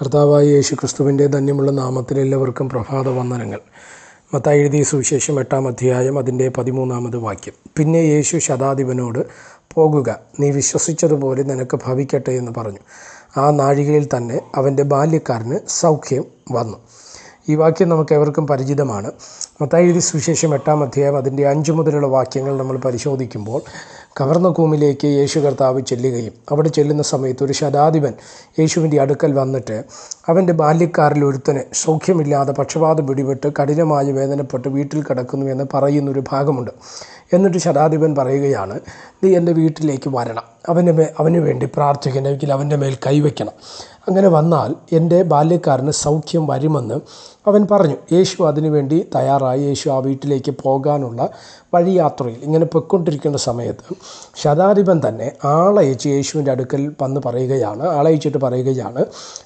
കർത്താവായ യേശു ക്രിസ്തുവിന്റെ ധന്യമുള്ള നാമത്തിൽ എല്ലാവർക്കും പ്രഭാത വന്ദനങ്ങൾ. മത്തായി എഴുതിയ സുവിശേഷം എട്ടാം അധ്യായം അതിന്റെ പതിമൂന്നാമത് വാക്യം. പിന്നെ യേശു ശതാധിപനോട് പോകുക നീ വിശ്വസിച്ചതുപോലെ നിനക്ക് ഭവിക്കട്ടെ എന്ന് പറഞ്ഞു. ആ നാഴികയിൽ തന്നെ അവന്റെ ബാല്യക്കാരന് സൗഖ്യം വന്നു. ഈ വാക്യം നമുക്ക് എവർക്കും പരിചിതമാണ്. മത്തായി എഴുതിയ സുവിശേഷം എട്ടാം അധ്യായം അതിന്റെ അഞ്ച് മുതലുള്ള വാക്യങ്ങൾ നമ്മൾ പരിശോധിക്കുമ്പോൾ കവർന്നകൂമിലേക്ക് യേശു കർത്താവ് ചെല്ലുകയും അവിടെ ചെല്ലുന്ന സമയത്ത് ഒരു ശതാധിപൻ യേശുവിന്റെ അടുക്കൽ വന്നിട്ട് അവന്റെ ബാല്യക്കാരിൽ ഒരുത്തന് സൗഖ്യമില്ലാതെ പക്ഷപാതം പിടിപെട്ട് കഠിനമായി വേദനപ്പെട്ട് വീട്ടിൽ കിടക്കുന്നു എന്ന് പറയുന്നൊരു ഭാഗമുണ്ട്. എന്നിട്ട് ശതാധിപൻ പറയുകയാണ് നീ എന്റെ വീട്ടിലേക്ക് വരണം. അവന് മേ അവന് വേണ്ടി പ്രാർത്ഥിക്കണമെങ്കിൽ അവന്റെ മേൽ കൈവയ്ക്കണം. അങ്ങനെ വന്നാൽ എന്റെ ബാല്യക്കാരന് സൗഖ്യം വരുമെന്ന് അവൻ പറഞ്ഞു. യേശു അതിനുവേണ്ടി തയ്യാറായി. യേശു ആ വീട്ടിലേക്ക് പോകാനുള്ള വഴിയാത്രയിൽ ഇങ്ങനെ പൊയ്ക്കൊണ്ടിരിക്കുന്ന സമയത്ത് ശതാധിപൻ തന്നെ ആളയച്ച് യേശുവിന്റെ അടുക്കൽ വന്ന് പറയുകയാണ് ആളയച്ചിട്ട് പറയുകയാണ്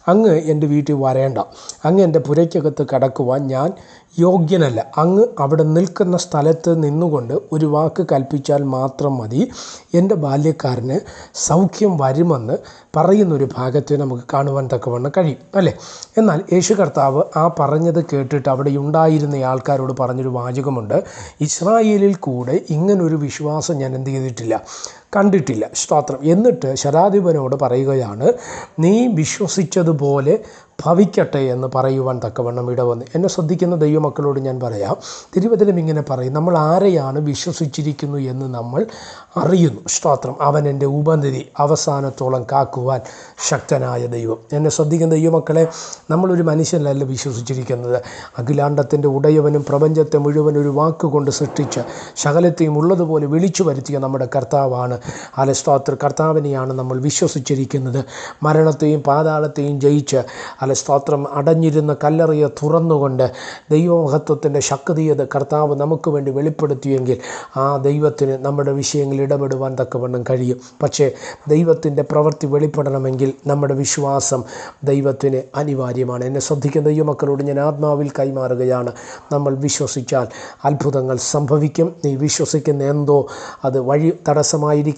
അങ്ങ് എന്റെ വീട്ടിൽ വരേണ്ട. അങ്ങ് എന്റെ പുരയ്ക്കകത്ത് കടക്കുവാൻ ഞാൻ യോഗ്യനല്ല. അങ്ങ് അവിടെ നിൽക്കുന്ന സ്ഥലത്ത് നിന്നുകൊണ്ട് ഒരു വാക്ക് കൽപ്പിച്ചാൽ മാത്രം മതി. എന്റെ ബാല്യക്കാരന് സൗഖ്യം വരുമെന്ന് പറയുന്നൊരു ഭാഗത്തെ നമുക്ക് കാണുവാൻ തക്കവണ്ണം കഴിയും അല്ലേ? എന്നാൽ യേശു കർത്താവ് ആ പറഞ്ഞത് കേട്ടിട്ട് അവിടെ ഉണ്ടായിരുന്ന ആൾക്കാരോട് പറഞ്ഞൊരു വാചകമുണ്ട് ഇസ്രായേലിൽ കൂടെ ഇങ്ങനൊരു വിശ്വാസം ഞാൻ എന്ത് ചെയ്തിട്ടില്ല. കണ്ടിട്ടില്ല. സ്തോത്രം. എന്നിട്ട് ശരാധിപനോട് പറയുകയാണ് നീ വിശ്വസിച്ചതുപോലെ ഭവിക്കട്ടെ എന്ന് പറയുവാൻ തക്കവണ്ണം ഇടവന്ന്. എന്നെ ശ്രദ്ധിക്കുന്ന ദൈവമക്കളോട് ഞാൻ പറയാം തിരുവചനം ഇങ്ങനെ പറയും നമ്മൾ ആരെയാണ് വിശ്വസിച്ചിരിക്കുന്നു എന്ന് നമ്മൾ അറിയുന്നു. സ്തോത്രം. അവൻ എന്റെ ഉപനിധി അവസാനത്തോളം കാക്കുവാൻ ശക്തനായ ദൈവം. എന്നെ ശ്രദ്ധിക്കുന്ന ദൈവമക്കളെ നമ്മളൊരു മനുഷ്യനല്ല വിശ്വസിച്ചിരിക്കുന്നത്. അഖിലാണ്ടത്തിന്റെ ഉടയവനും പ്രപഞ്ചത്തെ മുഴുവൻ ഒരു വാക്കുകൊണ്ട് സൃഷ്ടിച്ച് ശകലത്തെയും ഉള്ളതുപോലെ വിളിച്ചു വരുത്തിയ നമ്മുടെ കർത്താവാണ് അല്ലെ സ്തോത്ര കർത്താവിനെയാണ് നമ്മൾ വിശ്വസിച്ചിരിക്കുന്നത്. മരണത്തെയും പാതാളത്തെയും ജയിച്ച് അല്ലെ സ്തോത്രം അടഞ്ഞിരുന്ന കല്ലറിയെ തുറന്നുകൊണ്ട് ദൈവമഹത്വത്തിന്റെ ശക്തിയത് കർത്താവ് നമുക്ക് വേണ്ടി വെളിപ്പെടുത്തിയെങ്കിൽ ആ ദൈവത്തിന് നമ്മുടെ വിഷയങ്ങളിൽ ഇടപെടുവാൻ തക്കവണ്ണം കഴിയും. പക്ഷേ ദൈവത്തിന്റെ പ്രവൃത്തി വെളിപ്പെടണമെങ്കിൽ നമ്മുടെ വിശ്വാസം ദൈവത്തിന് അനിവാര്യമാണ്. എന്നെ ശ്രദ്ധിക്കുന്ന ദൈവമക്കളോട് ഞാൻ ആത്മാവിൽ കൈമാറുകയാണ്. നമ്മൾ വിശ്വസിച്ചാൽ അത്ഭുതങ്ങൾ സംഭവിക്കും. നീ വിശ്വസിക്കുന്ന എന്തോ അത് വഴി തടസ്സമായിരിക്കാം.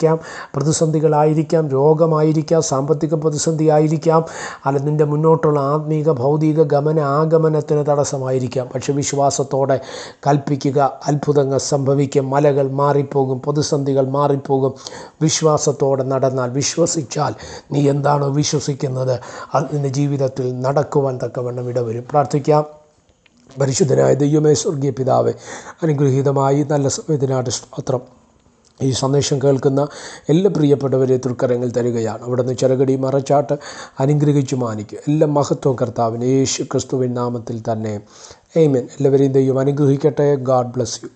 പ്രതിസന്ധികളായിരിക്കാം രോഗമായിരിക്കാം സാമ്പത്തിക പ്രതിസന്ധി ആയിരിക്കാം അല്ല നിന്റെ മുന്നോട്ടുള്ള ആത്മീക ഭൗതിക ഗമന ആഗമനത്തിന് തടസ്സമായിരിക്കാം. പക്ഷെ വിശ്വാസത്തോടെ കൽപ്പിക്കുക അത്ഭുതങ്ങൾ സംഭവിക്കും മലകൾ മാറിപ്പോകും പ്രതിസന്ധികൾ മാറിപ്പോകും. വിശ്വാസത്തോടെ നടന്നാൽ വിശ്വസിച്ചാൽ നീ എന്താണോ വിശ്വസിക്കുന്നത് അത് നിന്റെ ജീവിതത്തിൽ നടക്കുവാൻ തക്കവണ്ണം ഇടവരും. പ്രാർത്ഥിക്കാം. പരിശുദ്ധനായ ദൈവമേ സ്വർഗീയ പിതാവെ അനുഗ്രഹീതമായി നല്ല സമയത്തിനായിട്ട് സ്തോത്രം. ഈ സന്ദേശം കേൾക്കുന്ന എല്ലാ പ്രിയപ്പെട്ടവരെ തൃക്കരങ്ങൾ തരികയാണ്. അവിടുന്ന് ചെറുകടി മറച്ചാട്ട് അനുഗ്രഹിച്ചു മാനിക്കും. എല്ലാ മഹത്വം കർത്താവിന് യേശു ക്രിസ്തുവിൻ നാമത്തിൽ തന്നെ. എയ്മൻ എല്ലാവരെയും ദൈവം അനുഗ്രഹിക്കട്ടെ. God bless you